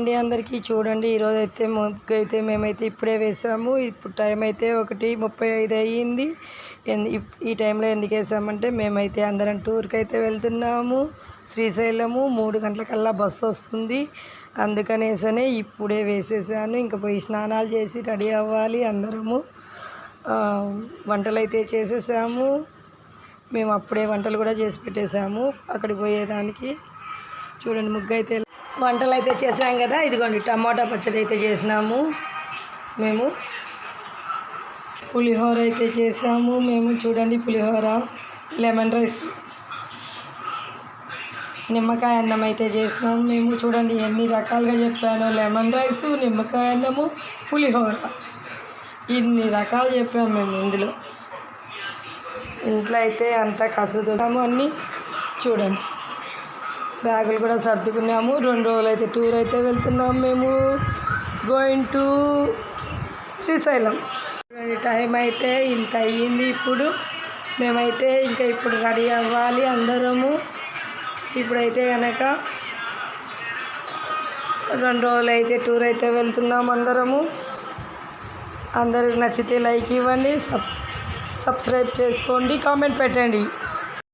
అండి అందరికీ చూడండి. ఈరోజు అయితే ముగ్గు అయితే మేమైతే ఇప్పుడే వేసాము. ఇప్పుడు టైం అయితే ఒకటి ముప్పై ఐదు అయ్యింది. ఈ టైంలో ఎందుకు వేసామంటే మేమైతే అందరం టూర్కి అయితే వెళ్తున్నాము. శ్రీశైలము మూడు గంటలకల్లా బస్సు వస్తుంది. అందుకనేసనే ఇప్పుడే వేసేసాను. ఇంకా పోయి స్నానాలు చేసి రెడీ అవ్వాలి అందరము. వంటలు అయితే చేసేసాము. మేము అప్పుడే వంటలు కూడా చేసి పెట్టేసాము. అక్కడికి పోయేదానికి. చూడండి ముగ్గు అయితే వంటలు అయితే చేసాం కదా. ఇదిగోండి టమాటా పచ్చడి అయితే చేసినాము మేము. పులిహోర అయితే చేసాము మేము. చూడండి పులిహోర లెమన్ రైస్ నిమ్మకాయ అన్నం అయితే చేసినాము మేము. చూడండి ఎన్ని రకాలుగా చెప్పాను. లెమన్ రైస్ నిమ్మకాయ అన్నము పులిహోర. ఇన్ని రకాలు చెప్పాము మేము ఇందులో. ఇంట్లో అయితే అంతా కసుతున్నాము అన్నీ. చూడండి. బ్యాగులు కూడా సర్దుకున్నాము. రెండు రోజులు అయితే టూర్ అయితే వెళ్తున్నాము మేము. Going to Srisailam. టైం అయితే ఇంత అయ్యింది ఇప్పుడు. మేమైతే ఇంకా ఇప్పుడు రెడీ అవ్వాలి అందరము. ఇప్పుడైతే కనుక రెండు రోజులు అయితే టూర్ అయితే వెళ్తున్నాం అందరము. అందరికి నచ్చితే లైక్ ఇవ్వండి సబ్ సబ్స్క్రైబ్ చేసుకోండి కామెంట్ పెట్టండి.